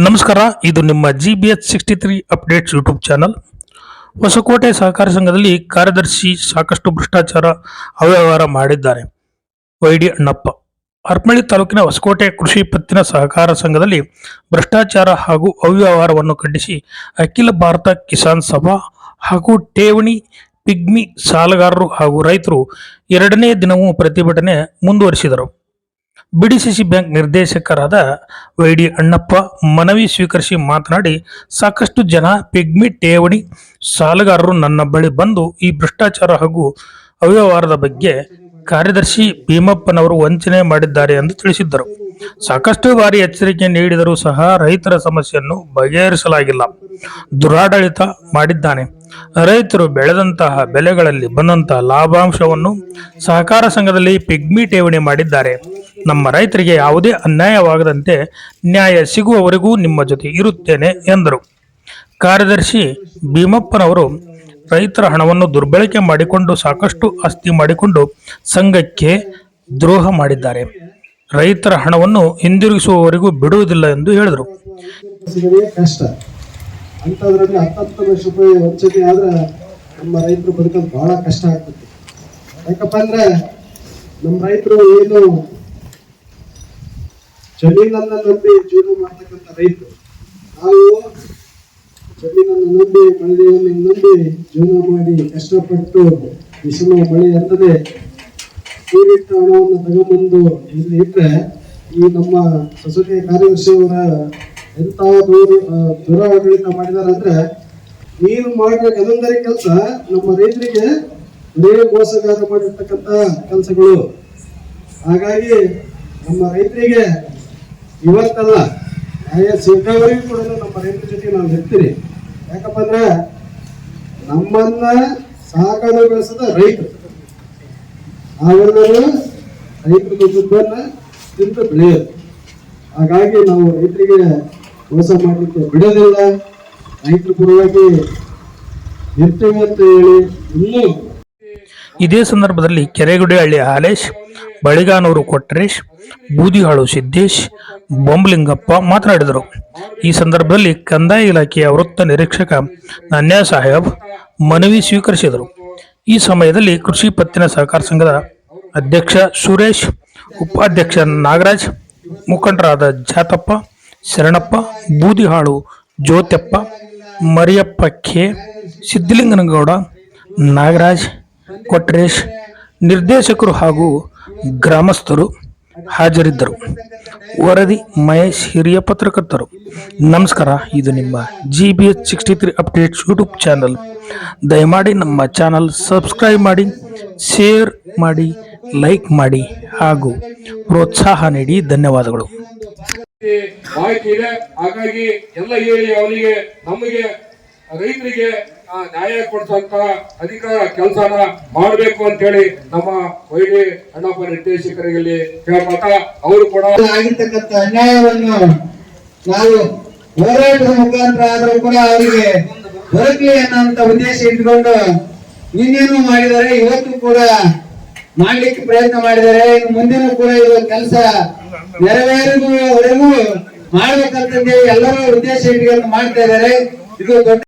ನಮಸ್ಕಾರ, ಇದು ನಿಮ್ಮ G B H sixty three updates YouTube channel Hosakote ಸಹಕಾರ ಸಂಘದಲ್ಲಿ ಕಾರ್ಯದರ್ಶಿ ಸಾಕಷ್ಟು ಭ್ರಷ್ಟಾಚಾರ ಅವ್ಯವಹಾರ ಮಾಡಿದ್ದಾರೆ. Y D Annappa. ಹರಪಳ್ಳಿ ತಾಲೂಕಿನ ಹೊಸಕೋಟೆ ಕೃಷಿ ಪತ್ತಿನ ಸಹಕಾರ ಸಂಘದಲ್ಲಿ ಭ್ರಷ್ಟಾಚಾರ ಹಾಗೂ ಅವ್ಯವಹಾರವನ್ನು ಖಂಡಿಸಿ ಅಖಿಲ ಭಾರತ ಕಿಸಾನ್ ಸಭಾ ಹಾಗೂ ಠೇವಣಿ, ಪಿಗ್ಮಿ ಸಾಲಗಾರರು ಹಾಗೂ ರೈತರು ಎರಡನೇ ದಿನವೂ ಪ್ರತಿಭಟನೆ ಮುಂದುವರಿಸಿದರು. ಬಿಡಿಸಿಸಿ ಬ್ಯಾಂಕ್ ನಿರ್ದೇಶಕರಾದ ವೈ ಡಿ ಅಣ್ಣಪ್ಪ ಮನವಿ ಸ್ವೀಕರಿಸಿ ಮಾತನಾಡಿ, ಸಾಕಷ್ಟು ಜನ ಪಿಗ್ಮಿ ಠೇವಣಿ ಸಾಲಗಾರರು ನನ್ನ ಬಳಿ ಬಂದು ಈ ಭ್ರಷ್ಟಾಚಾರ ಹಾಗೂ ಅವ್ಯವಹಾರದ ಬಗ್ಗೆ ಕಾರ್ಯದರ್ಶಿ ಭೀಮಪ್ಪನವರು ವಂಚನೆ ಮಾಡಿದ್ದಾರೆ ಎಂದು ತಿಳಿಸಿದ್ದರು. ಸಾಕಷ್ಟು ಬಾರಿ ಎಚ್ಚರಿಕೆ ನೀಡಿದರೂ ಸಹ ರೈತರ ಸಮಸ್ಯೆಯನ್ನು ಬಗೆಹರಿಸಲಾಗಿಲ್ಲ. ದುರಾಡಳಿತ ಮಾಡಿದ್ದಾನೆ. ರೈತರು ಬೆಳೆದಂತಹ ಬೆಲೆಗಳಲ್ಲಿ ಬಂದಂತಹ ಲಾಭಾಂಶವನ್ನು ಸಹಕಾರ ಸಂಘದಲ್ಲಿ ಪಿಗ್ಮಿ ಠೇವಣಿ ಮಾಡಿದ್ದಾರೆ. ನಮ್ಮ ರೈತರಿಗೆ ಯಾವುದೇ ಅನ್ಯಾಯವಾಗದಂತೆ ನ್ಯಾಯ ಸಿಗುವವರೆಗೂ ನಿಮ್ಮ ಜೊತೆ ಇರುತ್ತೇನೆ ಎಂದರು. ಕಾರ್ಯದರ್ಶಿ ಭೀಮಪ್ಪನವರು ರೈತರ ಹಣವನ್ನು ದುರ್ಬಳಕೆ ಮಾಡಿಕೊಂಡು ಸಾಕಷ್ಟು ಆಸ್ತಿ ಮಾಡಿಕೊಂಡು ಸಂಘಕ್ಕೆ ದ್ರೋಹ ಮಾಡಿದ್ದಾರೆ. ರೈತರ ಹಣವನ್ನು ಹಿಂದಿರುಗಿಸುವವರೆಗೂ ಬಿಡುವುದಿಲ್ಲ ಎಂದು ಹೇಳಿದರು. ಕಷ್ಟ. ಅಂಥದ್ರಲ್ಲಿ ಹತ್ತತ್ತು ಲಕ್ಷ ರೂಪಾಯಿ ವಂಚನೆ ಆದ್ರೆ ನಮ್ಮ ರೈತರು ಬದುಕೋದು ಬಹಳ ಕಷ್ಟ ಆಗ್ತದೆ. ಯಾಕಪ್ಪ ಅಂದ್ರೆ ನಮ್ಮ ರೈತರು ಏನು ಜಮೀನನ್ನ ನಂಬಿ ಜೀವನ ಮಾಡ್ತಕ್ಕಂಥ ರೈತರು, ನಾವು ಜಮೀನನ್ನು ನಂಬಿ ಮಳೆಯನ್ನು ನಂಬಿ ಜೀವನ ಮಾಡಿ ಕಷ್ಟಪಟ್ಟು ಬಿಸಿಲು ಮಳೆ ಅಂತದೆ ಕೂಡಿಟ್ಟ ಹಣವನ್ನು ಇಲ್ಲಿ ಇಟ್ಟರೆ ಈ ನಮ್ಮ ಸೊಸೈಟಿ ಕಾರ್ಯದರ್ಶಿಯವರ ಎಂತ ದೂರ ದುರಾಡಳಿತ ಮಾಡಿದಾರೆ ಅಂದ್ರೆ, ನೀನು ಮಾಡಿದ ಕದಂದರಿ ಕೆಲಸ ನಮ್ಮ ರೈತರಿಗೆ ಬರೀ ಮೋಸಗಾರ ಮಾಡಿರ್ತಕ್ಕಂಥ ಕೆಲಸಗಳು. ಹಾಗಾಗಿ ನಮ್ಮ ರೈತರಿಗೆ ಇವತ್ತಲ್ಲ ಆಯಾ ಸಿಗೋವರೆಗೂ ಕೂಡ ನಮ್ಮ ರೈತರ ಜೊತೆ ನಾವು ಹೇಳ್ತೀರಿ ಯಾಕಪ್ಪ ಅಂದ್ರೆ ನಮ್ಮನ್ನ ಸಾಕಲು ಬೆಳೆಸದ ರೈತರು. ನಾವೆಲ್ಲರೂ ರೈತರ ದುಡ್ಡನ್ನು ತಿಂದು ಬೆಳೆಯೋದು ಹಾಗಾಗಿ ನಾವು ರೈತರಿಗೆ ಮೋಸ ಮಾಡಲಿಕ್ಕೆ ಬಿಡೋದಿಲ್ಲ. ರೈತರ ಪರವಾಗಿ ಇರ್ತೀವಿ ಅಂತ ಹೇಳಿ ಇನ್ನೂ ಇದೇ ಸಂದರ್ಭದಲ್ಲಿ ಕೆರೆಗುಡಿಹಳ್ಳಿ ಹಾಲೇಶ್, ಬಳಿಗಾನೂರು ಕೊಟ್ರೇಶ್, ಬೂದಿಹಾಳು ಸಿದ್ದೇಶ್, ಬೊಂಬಲಿಂಗಪ್ಪ ಮಾತನಾಡಿದರು. ಈ ಸಂದರ್ಭದಲ್ಲಿ ಕಂದಾಯ ಇಲಾಖೆಯ ವೃತ್ತ ನಿರೀಕ್ಷಕ ನನ್ಯಾ ಸಾಹೇಬ್ ಮನವಿ ಸ್ವೀಕರಿಸಿದರು. ಈ ಸಮಯದಲ್ಲಿ ಕೃಷಿ ಪತ್ತಿನ ಸಹಕಾರ ಸಂಘದ ಅಧ್ಯಕ್ಷ ಸುರೇಶ್, ಉಪಾಧ್ಯಕ್ಷ ನಾಗರಾಜ್, ಮುಖಂಡರಾದ ಜಾತಪ್ಪ, ಶರಣಪ್ಪ, ಬೂದಿಹಾಳು, ಜ್ಯೋತ್ಯಪ್ಪ, ಮರಿಯಪ್ಪ ಕೆ, ಸಿದ್ಧಲಿಂಗನಗೌಡ, ನಾಗರಾಜ್, ಕೊಟ್ರೇಶ್, ನಿರ್ದೇಶಕರು ಹಾಗೂ ಗ್ರಾಮಸ್ಥರು. ಹಾಜರಿದ್ದರು. ವರದಿ ಮಹೇಶ್ ಹಿರಿಯ ಪತ್ರಕರ್ತರು. ನಮಸ್ಕಾರ, ಇದು ನಿಮ್ಮ G B H sixty three updates YouTube channel ದಯಮಾಡಿ ನಮ್ಮ ಚಾನಲ್ ಸಬ್ಸ್ಕ್ರೈಬ್ ಮಾಡಿ ಶೇರ್ ಮಾಡಿ ಲೈಕ್ ಮಾಡಿ ಹಾಗೂ ಪ್ರೋತ್ಸಾಹ ನೀಡಿ. ಧನ್ಯವಾದಗಳು. ಹಾಗಾಗಿ ಎಲ್ಲ ಹೇಳಿ ಅವನಿಗೆ ನಮಗೆ, ರೈತರಿಗೆ ನ್ಯಾಯ ಕೊಡ್ಸಂತ ಅಧಿಕಾರ ಕೆಲಸನ ಮಾಡಬೇಕು ಅಂತ ಹೇಳಿ ನಮ್ಮ ವೈಡಿ ಅಣ್ಣಪ್ಪ ನಿರ್ದೇಶಕರಿಗೆ ಇಲ್ಲಿ ಅವರು ಕೂಡ ಆಗಿರ್ತಕ್ಕಂಥ ಅನ್ಯಾಯವನ್ನು ನಾವು ಹೋರಾಟದ ಮುಖಾಂತರ ಆದರೂ ಕೂಡ ಅವರಿಗೆ ದೊರಕಲಿ ಅನ್ನೋಂತ ಉದ್ದೇಶ ಇಟ್ಕೊಂಡು ನಿನ್ನೇನು ಮಾಡಿದರೆ ಇವತ್ತು ಕೂಡ ಮಾಡ್ಲಿಕ್ಕೆ ಪ್ರಯತ್ನ ಮಾಡಿದರೆ ಇನ್ನು ಮುಂದಿನ ಕೂಡ ಇದು ಕೆಲಸ ನೆರವೇರಿಗೂ ಮಾಡಬೇಕಂತ ಎಲ್ಲರೂ ಉದ್ದೇಶ ಇಟ್ಕೊಂಡು ಮಾಡ್ತಾ ಇದ್ದಾರೆ. ಇದು ದೊಡ್ಡ